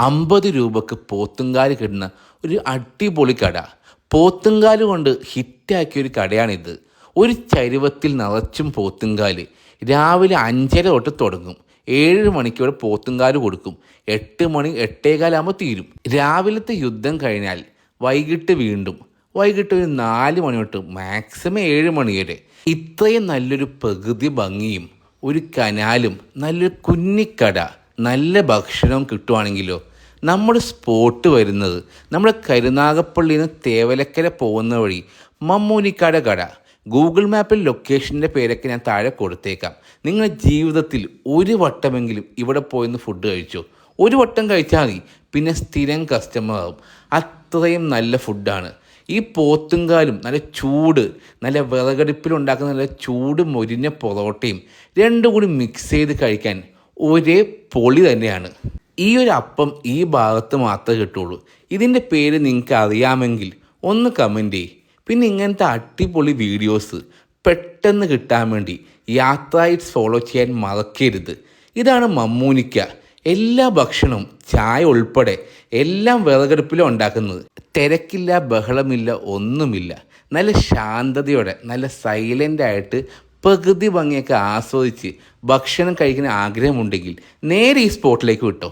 അമ്പത് രൂപക്ക് പോത്തുംകാൽ കിട്ടുന്ന ഒരു അടിപൊളി കട. പോത്തുംകാൽ കൊണ്ട് ഹിറ്റാക്കിയ ഒരു കടയാണിത്. ഒരു ചരുവത്തിൽ നിറച്ചും പോത്തുംകാൽ. രാവിലെ അഞ്ചര തൊട്ട് തുടങ്ങും. ഏഴ് മണിക്കൂടെ പോത്തുംകാൽ കൊടുക്കും. എട്ട് മണി എട്ടേകാലാകുമ്പോൾ തീരും. രാവിലത്തെ യുദ്ധം കഴിഞ്ഞാൽ വൈകിട്ട് വീണ്ടും. വൈകിട്ട് ഒരു നാല് മണി തൊട്ട് മാക്സിമം ഏഴ് മണി വരെ. ഇത്രയും നല്ലൊരു പ്രകൃതി ഭംഗിയും ഒരു കനാലും നല്ലൊരു കുഞ്ഞിക്കട നല്ല ഭക്ഷണവും കിട്ടുവാണെങ്കിലോ നമ്മുടെ സ്പോട്ട് വരുന്നത്. നമ്മുടെ കരുനാഗപ്പള്ളിയിൽ നിന്ന് തേവലക്കര പോകുന്ന വഴി മമ്മൂനിക്കാട കട. ഗൂഗിൾ മാപ്പിൽ ലൊക്കേഷന്റെ പേരൊക്കെ ഞാൻ താഴെ കൊടുത്തേക്കാം. നിങ്ങളുടെ ജീവിതത്തിൽ ഒരു വട്ടമെങ്കിലും ഇവിടെ പോയിന്ന് ഫുഡ് കഴിച്ചു? ഒരു വട്ടം കഴിച്ചാൽ മതി. പിന്നെ സ്ഥിരം കസ്റ്റമർ ആവും. അത്രയും നല്ല ഫുഡാണ് ഈ പോത്തുങ്കാലും നല്ല ചൂട് നല്ല വിറകടുപ്പിലുണ്ടാക്കുന്ന നല്ല ചൂട് മൊരിഞ്ഞ പൊറോട്ടയും രണ്ടും കൂടി മിക്സ് ചെയ്ത് കഴിക്കാൻ ഒരേ പൊളി തന്നെയാണ്. ഈ ഒരു അപ്പം ഈ ഭാഗത്ത് മാത്രമേ കിട്ടുള്ളൂ. ഇതിന്റെ പേര് നിങ്ങൾക്ക് അറിയാമെങ്കിൽ ഒന്ന് കമന്റ് ചെയ്യ്. പിന്നെ ഇങ്ങനത്തെ അടിപൊളി വീഡിയോസ് പെട്ടെന്ന് കിട്ടാൻ വേണ്ടി യാത്രയിറ്റ്സ് ഫോളോ ചെയ്യാൻ മറക്കരുത്. ഇതാണ് മമ്മൂനിക്ക. എല്ലാ ഭക്ഷണവും ചായ ഉൾപ്പെടെ എല്ലാം വിറകടുപ്പിലും ഉണ്ടാക്കുന്നത്. തിരക്കില്ല ബഹളമില്ല ഒന്നുമില്ല. നല്ല ശാന്തതയോടെ നല്ല സൈലന്റ് ആയിട്ട് പ്രകൃതി ഭംഗിയൊക്കെ ആസ്വദിച്ച് ഭക്ഷണം കഴിക്കുന്ന ആഗ്രഹമുണ്ടെങ്കിൽ നേരെ ഈ സ്പോട്ടിലേക്ക് വിട്ടോ.